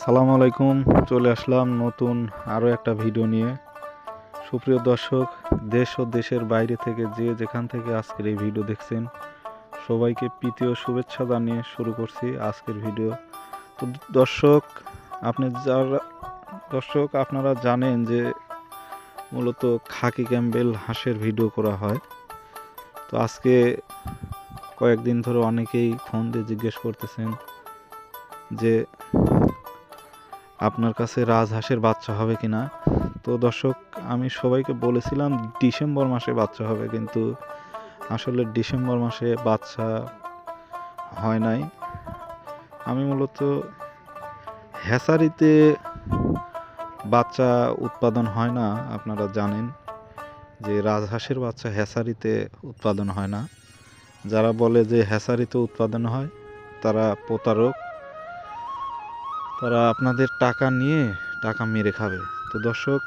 সালাম আলাইকুম, চলে আসলাম নতুন আরও একটা ভিডিও নিয়ে। সুপ্রিয় দর্শক, দেশ ও দেশের বাইরে থেকে যে যেখান থেকে আজকের এই ভিডিও দেখছেন, সবাইকে প্রীতি ও শুভেচ্ছা জানিয়ে শুরু করছি আজকের ভিডিও। তো দর্শক, আপনি যারা দর্শক, আপনারা জানেন যে মূলত খাকি ক্যাম্বেল হাঁসের ভিডিও করা হয়। তো আজকে কয়েকদিন ধরে অনেকেই ফোন দিয়ে জিজ্ঞেস করতেছেন যে আপনার কাছে রাজহাঁসের বাচ্চা হবে কিনা? তো দর্শক, আমি সবাইকে বলেছিলাম ডিসেম্বর মাসে বাচ্চা হবে, কিন্তু আসলে ডিসেম্বর মাসে বাচ্চা হয় নাই। আমি মূলত হ্যাসারিতে বাচ্চা উৎপাদন হয় না, আপনারা জানেন যে রাজহাঁসের বাচ্চা হ্যাসারিতে উৎপাদন হয় না। যারা বলে যে হ্যাসারিতে উৎপাদন হয়, তারা প্রতারক। তারা আপনাদের টাকা নিয়ে টাকা মেরে খাবে। তো দর্শক,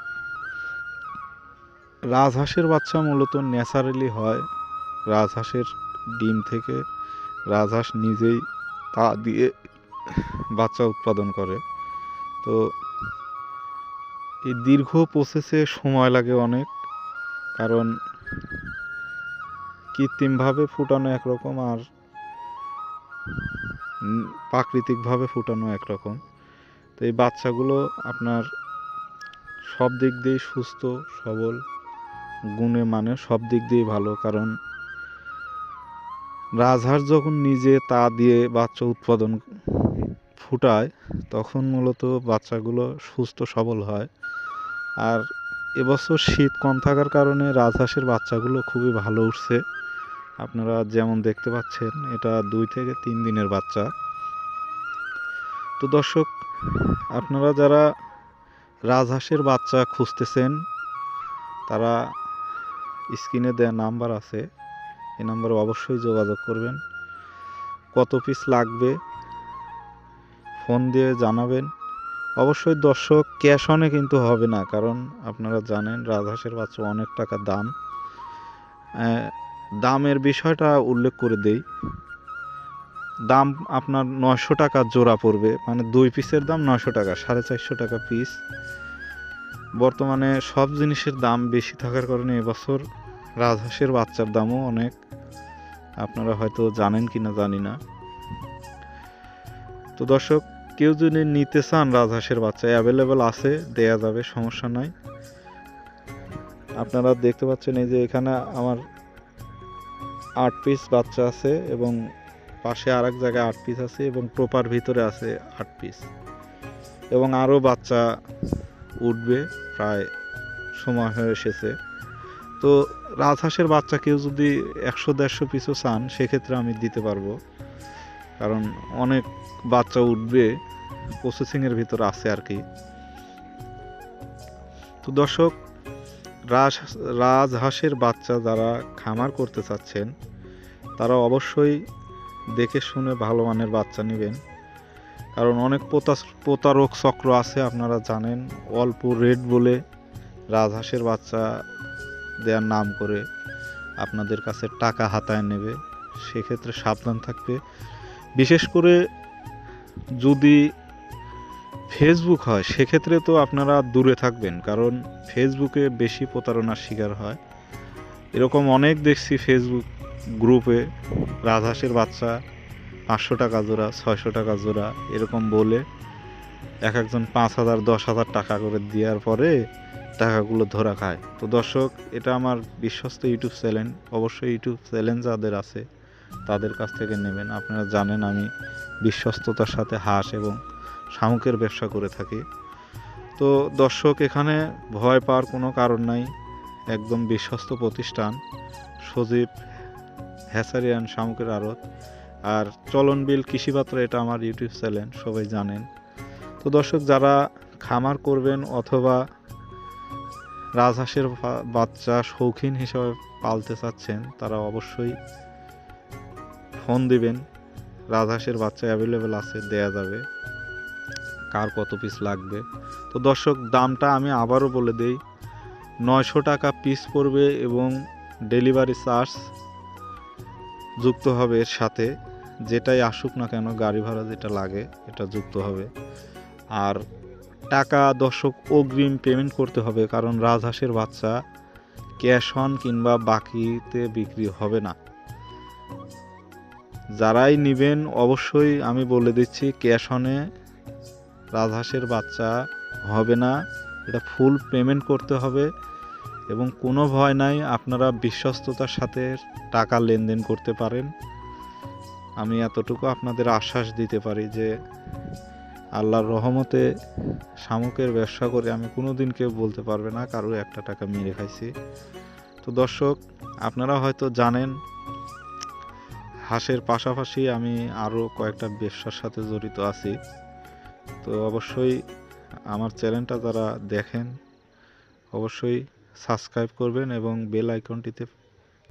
রাজহাঁসের বাচ্চা মূলত ন্যাচারালি হয় রাজহাঁসের ডিম থেকে। রাজহাঁস নিজেই তা দিয়ে বাচ্চা উৎপাদন করে। তো এই দীর্ঘ প্রসেসে সময় লাগে অনেক, কারণ কৃত্রিমভাবে ফুটানো একরকম আর প্রাকৃতিকভাবে ফুটানো একরকম। তো এই বাচ্চাগুলো আপনার সব দিক দিয়েই সুস্থ, সবল, গুণে মানে সব দিক দিয়েই ভালো। কারণ রাজহাঁস যখন নিজে তা দিয়ে বাচ্চা উৎপাদন ফুটায়, তখন মূলত বাচ্চাগুলো সুস্থ, সবল হয়। আর এবছর শীত কম থাকার কারণে রাজহাঁসের বাচ্চাগুলো খুবই ভালো উঠছে। আপনারা যেমন দেখতে পাচ্ছেন, এটা দুই থেকে তিন দিনের বাচ্চা। তো দর্শক আপনারা যারা রাজহাঁসের বাচ্চা খুঁজতেছেন, তারা স্ক্রিনে দেওয়া নাম্বার আছে। এই নাম্বারে অবশ্যই যোগাযোগ করবেন। কত পিস লাগবে ফোন দিয়ে জানাবেন। অবশ্যই দর্শক ক্যাশ অনে কিন্তু হবে না, কারণ আপনারা জানেন রাজহাঁসের বাচ্চা অনেক টাকা দাম। দামের বিষয়টা উল্লেখ করে দেই। দাম আপনার নশো টাকা জোড়া পড়বে। মানে দুই পিসের দাম নশো টাকা, সাড়ে চারশো টাকা পিস বর্তমানে সব জিনিসের দাম বেশি থাকার কারণে এবছর রাজহাঁসের বাচ্চার দামও অনেক। আপনারা হয়তো জানেন কি না জানি না। তো দর্শক, কেউ যদি নিতে চান রাজহাঁসের বাচ্চা অ্যাভেলেবেল আছে, দেয়া যাবে, সমস্যা নাই। আপনারা দেখতে পাচ্ছেন এই যে এখানে আমার আট পিস বাচ্চা আছে এবং পাশে আর এক জায়গায় আট পিস আছে এবং টোপার ভিতরে আছে আট পিস এবং আরও বাচ্চা উঠবে, প্রায় সময় হয়ে এসেছে। তো রাজহাঁসের বাচ্চা কেউ যদি একশো, দেড়শো পিসও চান, সেক্ষেত্রে আমি দিতে পারব। কারণ অনেক বাচ্চা উঠবে প্রসেসিংয়ের ভিতরে আছে আর কি। তো দর্শক, রাজ, রাজহাঁসের বাচ্চা যারা খামার করতে চাচ্ছেন, তারা অবশ্যই দেখে শুনে ভালো মানের বাচ্চা নেবেন। কারণ অনেক পোতা- প্রতারক চক্র আছে, আপনারা জানেন। অল্প রেট বলে রাজহাঁসের বাচ্চা দেওয়ার নাম করে আপনাদের কাছে টাকা হাতায় নেবে। সেক্ষেত্রে সাবধান থাকবে। বিশেষ করে যদি ফেসবুক হয়, সেক্ষেত্রে তো আপনারা দূরে থাকবেন, কারণ ফেসবুকে বেশি প্রতারণার শিকার হয়। এরকম অনেক দেখছি ফেসবুক গ্রুপে রাজহাঁসের বাচ্চা পাঁচশো টাকা জোড়া, ছয়শো টাকা জোড়া এরকম বলে এক একজন পাঁচ হাজার, দশ হাজার টাকা করে দেওয়ার পরে টাকাগুলো ধরা খায়। তো দর্শক, এটা আমার বিশ্বস্ত ইউটিউব চ্যানেল। অবশ্যই ইউটিউব চ্যানেল যাদের আছে, তাদের কাছ থেকে নেবেন। আপনারা জানেন আমি বিশ্বস্ততার সাথে হাঁস এবং শামুকের ব্যবসা করে থাকি। তো দর্শক, এখানে ভয় পাওয়ার কোনো কারণ নাই। একদম বিশ্বস্ত প্রতিষ্ঠান। সজীব হ্যাসারি অ্যান্ড শামুকের আড়ত। আর চলন বিল কৃষিপাত্র এটা আমার ইউটিউব চ্যানেল, সবাই জানেন। তো দর্শক, যারা খামার করবেন অথবা রাজহাঁসের বাচ্চা শৌখিন হিসাবে পালতে চাচ্ছেন, তারা অবশ্যই ফোন দিবেন। রাজহাঁসের বাচ্চা অ্যাভেলেবেল আছে, দেয়া যাবে। কার কত পিস লাগবে? তো দর্শক, দামটা আমি আবারও বলে দেই, নয়শো টাকা পিস পড়বে এবং ডেলিভারি চার্জ যুক্ত হবে এর সাথে। যেটাই আসুক না কেন, গাড়ি ভাড়া যেটা লাগে, এটা যুক্ত হবে। আর টাকা দর্শক অগ্রিম পেমেন্ট করতে হবে, কারণ রাজহাঁসের বাচ্চা ক্যাশ অন কিংবা বাকিতে বিক্রি হবে না। যারাই নেবেন, অবশ্যই আমি বলে দিচ্ছি ক্যাশ অনে রাজহাঁসের বাচ্চা হবে না। এটা ফুল পেমেন্ট করতে হবে। এবং কোনো ভয় নাই, আপনারা বিশ্বস্ততার সাথে টাকা লেনদেন করতে পারেন। আমি এতটুকু আপনাদের আশ্বাস দিতে পারি যে, আল্লাহর রহমতে শামুকের ব্যবসা করে আমি কোনো দিন কেউ বলতে পারবে না, কারও একটা টাকা মেরে খাইছি। তো দর্শক, আপনারা হয়তো জানেন, হাঁসের পাশাপাশি আমি আরও কয়েকটা ব্যবসার সাথে জড়িত আছি। তো অবশ্যই আমার চ্যানেলটা যারা দেখেন, অবশ্যই সাবস্ক্রাইব করবেন এবং বেল আইকনটিতে